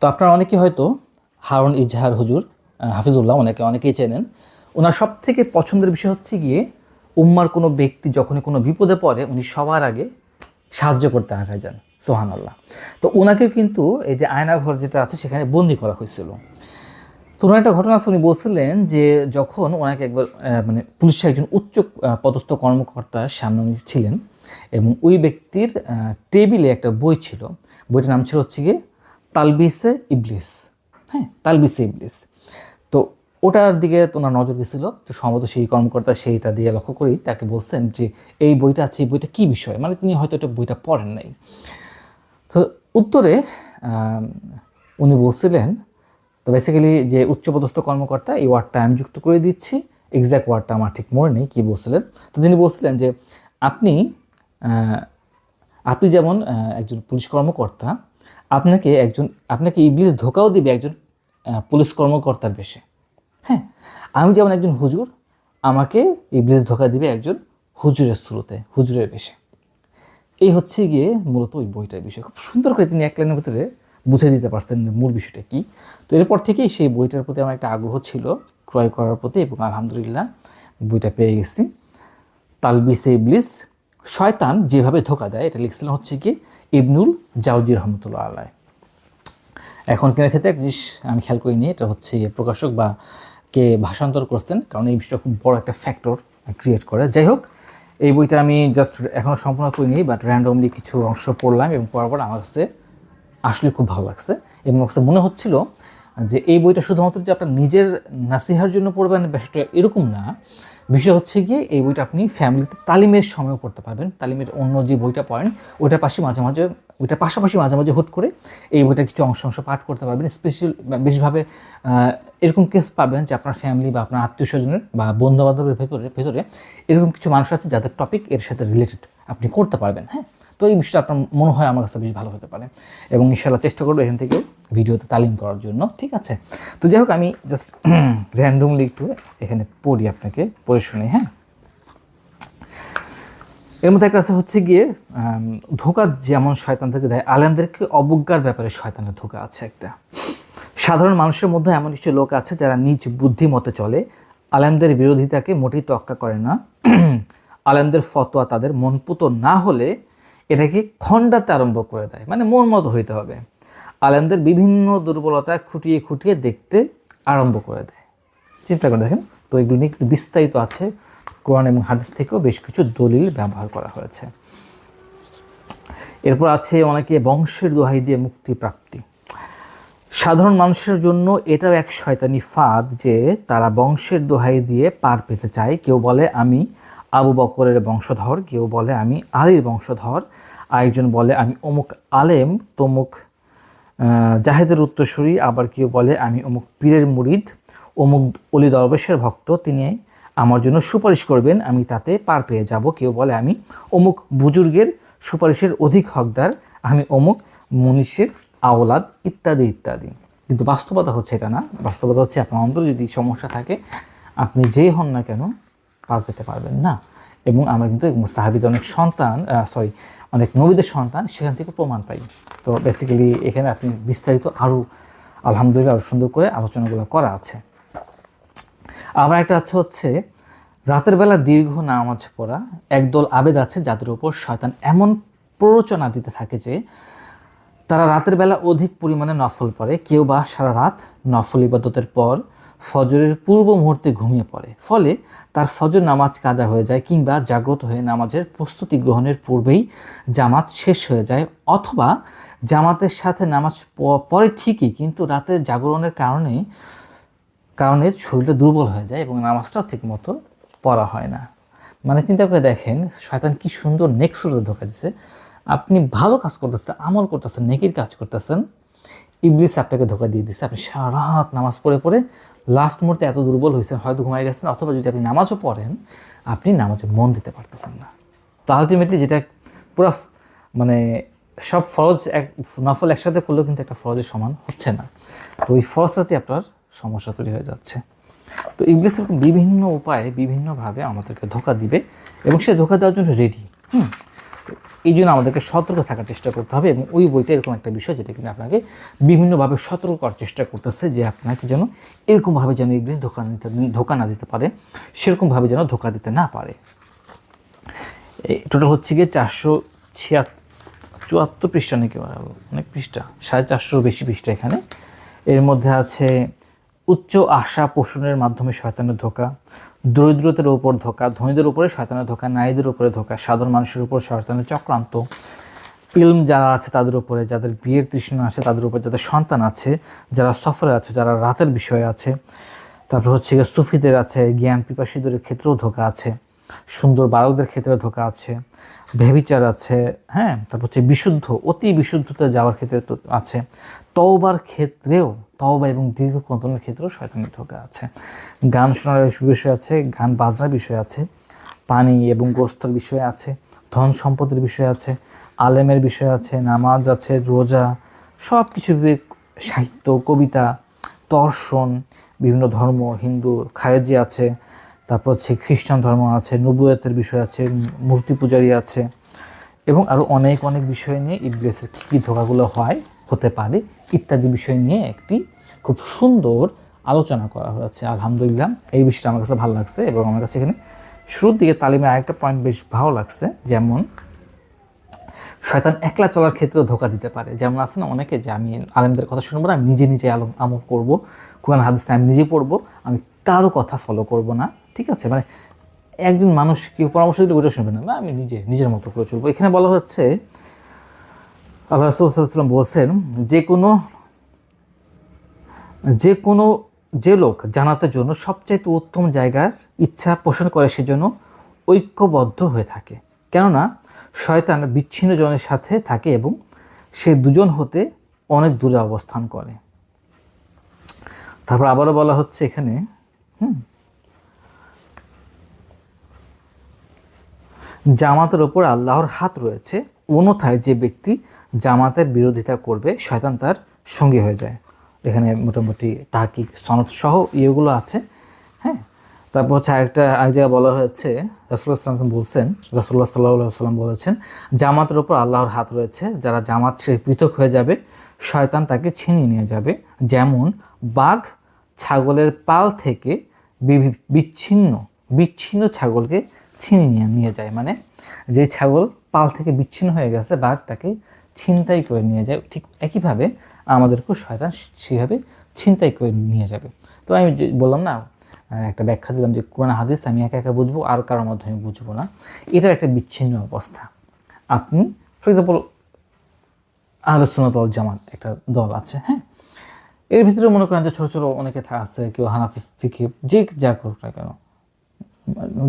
তো আপনারা অনেকে হয়তো হারুন ইজহার হুজুর হাফিজুল্লাহ, অনেকে, অনেকেই চেনেন। ওনার সব থেকে পছন্দের বিষয় হচ্ছে গিয়ে উম্মার কোনো ব্যক্তি যখনই কোনো বিপদে পড়ে, উনি সবার আগে সাহায্য করতে আগায় যান সোহান আল্লাহ তো ওনাকেও কিন্তু এই যে আয়নাঘর যেটা আছে, সেখানে বন্দি করা হয়েছিল। তো ওনার একটা ঘটনা আছে, উনি বলছিলেন যে যখন ওনাকে একবার মানে পুলিশের একজন উচ্চ পদস্থ কর্মকর্তার সামনে উনি ছিলেন এবং ওই ব্যক্তির টেবিলে একটা বই ছিল। বইটার নাম ছিল হচ্ছে গিয়ে তালবিসে ইবলিস হ্যাঁ তালবিসে ইবলিস। তো ওটার দিকে তো ওনার নজর গেছিল, তো সম্ভবত সেই কর্মকর্তা সেইটা দিয়ে লক্ষ্য করেই তাকে বলছেন যে, এই বইটা আছে, এই বইটা কী বিষয়? মানে তিনি হয়তো এটা বইটা পড়েন নাই। তো উত্তরে উনি বলছিলেন, তো বেসিক্যালি যে উচ্চপদস্থ কর্মকর্তা, এই ওয়ার্ডটা আমি যুক্ত করে দিচ্ছি এক্স্যাক্ট ওয়ার্ডটা আমার ঠিক মনে নেই, কী বলছিলেন? তো তিনি বলছিলেন যে, আপনি আপনি যেমন একজন পুলিশ কর্মকর্তা আপনাকে একজন, আপনাকে ইবলিস ধোকাও দিবে একজন পুলিশ কর্মকর্তার বেশে। হ্যাঁ আমি যেমন একজন হুজুর, আমাকে ইবলিস ধোকা দিবে একজন হুজুরের স্রোতে হুজুরের বেশে। এই হচ্ছে গিয়ে মূলত ওই বইটার বিষয়। খুব সুন্দর করে তিনি এক লাইনের ভিতরে বুঝে দিতে পারছেন মূল বিষয়টা কি। তো এরপর থেকেই সেই বইটার প্রতি আমার একটা আগ্রহ ছিল ক্রয় করার প্রতি এবং আলহামদুলিল্লাহ বইটা পেয়ে গেছি। তালবিসে ইবলিস শয়তান যেভাবে ধোকা দেয়, এটা লিখছিলেন হচ্ছে কি ইবনুল জাউজি রহমতুল্লাহ আলায় এখন কেনার ক্ষেত্রে এক জিনিস আমি খেয়াল করিনি, এটা হচ্ছে প্রকাশক বা কে ভাষান্তর করছেন, কারণ এই বিষয়টা খুব বড় একটা ফ্যাক্টর ক্রিয়েট করে। যাই হোক, এই বইটা আমি জাস্ট এখনও সম্পূর্ণ করিনি বাট র্যান্ডমলি কিছু অংশ পড়লাম এবং পড়ার পর আমার কাছে আসলে খুব ভালো লাগছে। এবং আমার কাছে মনে হচ্ছিল যে এই বইটা শুধুমাত্র যে আপনার নিজের নাসিহার জন্য পড়বেন বিষয়টা এরকম না বিষয় হচ্ছে গিয়ে এই বইটা আপনি ফ্যামিলিতে তালিমের সময়ও পড়তে পারবেন। তালিমের অন্য যে বইটা পড়েন ওইটার পাশে মাঝে মাঝে ওইটার পাশাপাশি মাঝে মাঝে হুট করে এই বইটা কিছু অংশ অংশ পাঠ করতে পারবেন। স্পেশাল বেশিরভাবে আহ, এরকম কেস পাবেন যে আপনার ফ্যামিলি বা আপনার আত্মীয় স্বজনের বা বন্ধু বান্ধবের ভেতরে ভেতরে এরকম কিছু মানুষ আছে যাদের টপিক এর সাথে রিলেটেড আপনি করতে পারবেন হ্যাঁ? তো এই বিষয়টা আপনার মনে হয় আমার কাছে বেশ ভালো হতে পারে। এবং ইনশাল্লাহ চেষ্টা করব এখান থেকে ভিডিওতে তালিম করার জন্য, ঠিক আছে? তো যাই হোক, আমি জাস্ট র্যান্ডমলি একটু এখানে পড়ি আপনাকে, পড়ে শুনি হ্যাঁ? এর মধ্যে একটা আছে হচ্ছে গিয়ে ধোকা যেমন শয়তান থেকে দেয়, আলেমদেরকে অবজ্ঞার ব্যাপারে শয়তানের ধোকা আছে একটা। সাধারণ মানুষের মধ্যে এমন কিছু লোক আছে যারা নিজ বুদ্ধি মতে চলে, আলেমদের বিরোধিতাকে মোটেই তক্কা করে না। আলেমদের ফতোয়া তাদের মনপুত না হলে এটাকে খণ্ডাতে আরম্ভ করে দেয়। মানে মন মতো হইতে হবে। আলেমদের বিভিন্ন দুর্বলতা খুঁটিয়ে খুঁটিয়ে দেখতে আরম্ভ করে দেয়। চিন্তা করে দেখেন, তো এগুলো নিয়ে কিন্তু বিস্তারিত আছে। কোরআন এবং হাদিস থেকেও বেশ কিছু দলিল ব্যবহার করা হয়েছে। এরপর আছে অনেকে বংশের দোহাই দিয়ে মুক্তি প্রাপ্তি। সাধারণ মানুষের জন্য এটাও এক শয়তানি ফাঁদ যে তারা বংশের দোহাই দিয়ে পার পেতে চায়। কেউ বলে, আমি আবু বকরের বংশধর। কেউ বলে, আমি আলীর বংশধর। আরেকজন বলে, আমি অমুক আলেম, তমুক জাহেদের উত্তরসূরি আবার কেউ বলে, আমি অমুক পীরের মুরিদ, অমুক অলি দরবেশের ভক্ত, তিনি আমার জন্য সুপারিশ করবেন, আমি তাতে পার পেয়ে যাব। কেউ বলে, আমি অমুক বুজুর্গের সুপারিশের অধিক হকদার, আমি অমুক মনীষের আওলাদ, ইত্যাদি ইত্যাদি। কিন্তু বাস্তবতা হচ্ছে এটা না। বাস্তবতা হচ্ছে আপনার অন্তরে যদি সমস্যা থাকে, আপনি যেই হন না কেন পার পেতে পারবেন না। এবং আমরা কিন্তু সাহাবিদের অনেক সন্তান সরি অনেক নবীদের সন্তান, সেখান থেকে প্রমাণ পাই। তো বেসিক্যালি এখানে আপনি বিস্তারিত আরও আলহামদুলিল্লাহ আরও সুন্দর করে আলোচনাগুলো করা আছে। আবার একটা আছে হচ্ছে, রাতের বেলা দীর্ঘ নামাজ পড়া, একদল আবেদ আছে যাদের উপর শয়তান এমন প্ররোচনা দিতে থাকে যে, তারা রাতের বেলা অধিক পরিমাণে নফল পড়ে, কেউ বা সারা রাত নফল ইবাদতের পর ফজরের পূর্ব মুহূর্তে ঘুমিয়ে পড়ে। ফলে তার ফজর নামাজ কাজা হয়ে যায় কিংবা জাগ্রত হয়ে নামাজের প্রস্তুতি গ্রহণের পূর্বেই জামাত শেষ হয়ে যায় অথবা জামাতের সাথে নামাজ পড়ে ঠিকই, কিন্তু রাতের জাগরণের কারণে কারণে শরীরটা দুর্বল হয়ে যায় এবং নামাজটাও ঠিক মতো পড়া হয় না। মানে চিন্তা করে দেখেন, শয়তান কি সুন্দর নেক্সটে ধোকা দিচ্ছে আপনি ভালো কাজ করতেছেন, আমল করতেছেন, নেকির কাজ করতেছেন। ইবলিস আপনাকে ধোকা দিয়ে দিচ্ছে আপনি সারা নামাজ পড়ে পড়ে লাস্ট মুহূর্তে এত দুর্বল হয়েছেন, হয়তো ঘুমাই গেছেন, অথবা যদি আপনি নামাজও পড়েন, আপনি নামাজে মন দিতে পারতেছেন না। তো আলটিমেটলি যেটা পুরো মানে সব ফরজ এক, নফল একসাথে করলেও কিন্তু একটা ফরজের সমান হচ্ছে না। তো ওই ফরজটাতে আপনার সমস্যা তৈরি হয়ে যাচ্ছে। তো ইংলিশ বিভিন্ন উপায়ে বিভিন্নভাবে আমাদেরকে ধোকা দিবে এবং সে ধোকা দেওয়ার জন্য রেডি হুম। এই জন্য আমাদেরকে সতর্ক থাকার চেষ্টা করতে হবে এবং ওই বইতে এরকম একটা বিষয় যেটা কিন্তু আপনাকে বিভিন্নভাবে সতর্ক করার চেষ্টা করতেছে যে আপনাকে যেন এরকমভাবে যেন ইংলিশ ধোকা নিতে ধোকা না দিতে পারে, সেরকমভাবে যেন ধোকা দিতে না পারে। টোটাল হচ্ছে গিয়ে চারশো ছিয়াত্তর চুয়াত্তর পৃষ্ঠা নাকি অনেক পৃষ্ঠা, সাড়ে চারশোর বেশি পৃষ্ঠা এখানে। এর মধ্যে আছে উচ্চ আশা পোষণের মাধ্যমে শয়তানের ধোকা, দরিদ্রতার উপর ধোকা, ধনীদের উপরে শয়তানের ধোকা, নারীদের উপরে ধোকা, সাধারণ মানুষের উপর শয়তানের চক্রান্ত। ফিল্ম যারা আছে তাদের উপরে, যাদের বিয়ের তৃষ্ণা আছে তাদের উপরে, যাদের সন্তান আছে, যারা সফরে আছে, যারা রাতের বিষয়ে আছে, তারপর হচ্ছে সুফিদের আছে, জ্ঞান পিপাসীদের ক্ষেত্রেও ধোকা আছে। সুন্দর বালকদের ক্ষেত্রে ধোকা আছে ভেবিচার আছে হ্যাঁ তারপর হচ্ছে বিশুদ্ধ, অতি বিশুদ্ধতে যাওয়ার ক্ষেত্রে তো আছে। তওবার ক্ষেত্রেও, তওবা এবং দীর্ঘ কন্তনের ক্ষেত্রেও শয়তানের ধোকা আছে। গান শোনার বিষয় আছে, গান বাজনার বিষয় আছে, পানি এবং গোস্তর বিষয় আছে, ধন সম্পদের বিষয় আছে, আলেমের বিষয় আছে, নামাজ আছে, রোজা সব কিছু সাহিত্য, কবিতা, দর্শন, বিভিন্ন ধর্ম, হিন্দু, খায়েজি আছে তারপর হচ্ছে খ্রিস্টান ধর্ম আছে, নবুয়তের বিষয় আছে, মূর্তি পূজারী আছে, এবং আরও অনেক অনেক বিষয় নিয়ে ইবলিসের কী কী ধোকাগুলো হয়, হতে পারে, ইত্যাদি বিষয় নিয়ে একটি খুব সুন্দর আলোচনা করা হয়েছে, আলহামদুলিল্লাহ। এই বিষয়টা আমার কাছে ভালো লাগছে এবং আমার কাছে এখানে শুরুর দিকে তালিমের আরেকটা পয়েন্ট বেশ ভালো লাগছে, যেমন শয়তান একলা চলার ক্ষেত্রেও ধোকা দিতে পারে। যেমন আছে না অনেকে যে আমি আলেমদের কথা শুনব না, আমি নিজে নিজে আলম আমল করব, কোরআন, হাদিস আমি নিজে পড়ব, আমি কারও কথা ফলো করব না, ঠিক আছে? মানে একজন মানুষ কেউ পরামর্শ দিলে ওইটা শুনবে না? আমি নিজে, নিজের মতো করে চলবো। এখানে বলা হচ্ছে, আল্লাহ রসুলাম বলছেন, যে কোনো যে কোনো, যে লোক জানাতে জন্য সবচাইতে উত্তম জায়গার ইচ্ছা পোষণ করে সেজন্য ঐক্যবদ্ধ হয়ে থাকে। কেননা, শয়তান বিচ্ছিন্ন জনের সাথে থাকে এবং সে দুজন হতে অনেক দূরে অবস্থান করে। তারপর আবারও বলা হচ্ছে এখানে জামাতের ওপর আল্লাহর হাত রয়েছে, অন্যথায় যে ব্যক্তি জামাতের বিরোধিতা করবে, শয়তান তার সঙ্গী হয়ে যায়। এখানে মোটামুটি তাহাকিক সনদ সহ ইয়েগুলো আছে হ্যাঁ? তারপর হচ্ছে আরেকটা, আরেক জায়গায় বলা হয়েছে রাসুল্লাহ সাল্লাম বলছেন রাসুল্লাহ সাল্লাহ সাল্লাম বলেছেন, জামাতের ওপর আল্লাহর হাত রয়েছে, যারা জামাত ছেড়ে পৃথক হয়ে যাবে, শয়তান তাকে ছিনিয়ে নিয়ে যাবে, যেমন বাঘ ছাগলের পাল থেকে বিচ্ছিন্ন বিচ্ছিন্ন ছাগলকে ছিনিয়ে নিয়ে যায়। মানে যে ছাগল পাল থেকে বিচ্ছিন্ন হয়ে গেছে, বাঘ তাকে ছিনতাই করে নিয়ে যায়। ঠিক একইভাবে আমাদেরকেও শয়তান সেভাবে ছিনতাই করে নিয়ে যাবে। তো আমি বললাম না একটা ব্যাখ্যা দিলাম যে কোরআন, হাদিস আমি একা একা বুঝব, আর কারোর মাধ্যমে বুঝব না। এটার একটা বিচ্ছিন্ন অবস্থা। আপনি ফর এক্সাম্পল আলোচনাতল জামাত একটা দল আছে হ্যাঁ? এর ভিতরে মনে করেন যে ছোটো ছোটো অনেকে আছে, কেউ হানাফি ফিকে যে যা করুক না কেন।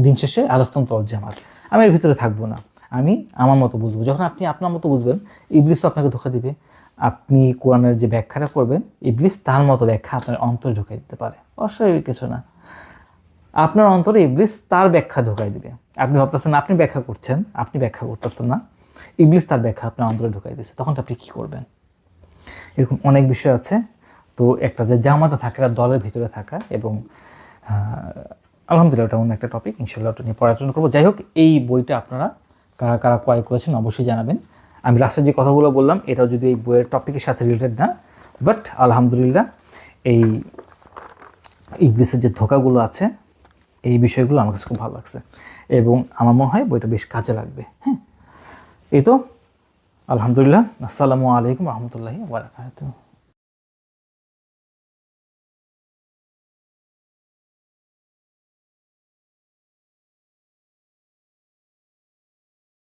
দিন শেষে আলোচনা তল জামাত আমি এর ভিতরে থাকব না। আমি আমার মতো বুঝব। যখন আপনি আপনার মতো বুঝবেন, ইবলিস আপনাকে ধোকা দিবে। আপনি কোরআনের যে ব্যাখ্যাটা করবেন, ইবলিস তার মতো ব্যাখ্যা আপনার অন্তরে ঢুকাই দিতে পারে। অস্বাভাবিক কিছু না। আপনার অন্তরে ইবলিস তার ব্যাখ্যা ঢোকাই দিবে। আপনি ভাবতেছেন আপনি ব্যাখ্যা করছেন, আপনি ব্যাখ্যা করতেছেন না। ইবলিস তার ব্যাখ্যা আপনার অন্তরে ঢুকাই দিচ্ছে তখন তো আপনি কী করবেন? এরকম অনেক বিষয় আছে। তো একটা যে জামাতে থাকা দলের ভিতরে থাকা এবং আলহামদুলিল্লাহ ওটা অন্য একটা টপিক ইনশাল্লাহ ওটা নিয়ে পড়াশোনা করব। যাই হোক, এই বইটা আপনারা কারা কারা ক্রয় করেছেন অবশ্যই জানাবেন। আমি লাস্টে যে কথাগুলো বললাম, এটাও যদি এই বইয়ের টপিকের সাথে রিলেটেড না বাট আলহামদুলিল্লাহ এই ইংলিশের যে ধোকাগুলো আছে, এই বিষয়গুলো আমার কাছে খুব ভালো লাগছে এবং আমার মনে হয় বইটা বেশ কাজে লাগবে। হ্যাঁ এই তো, আলহামদুলিল্লাহ। আসসালামু আলাইকুম রহমতুল্লাহি বারাকাতুহ।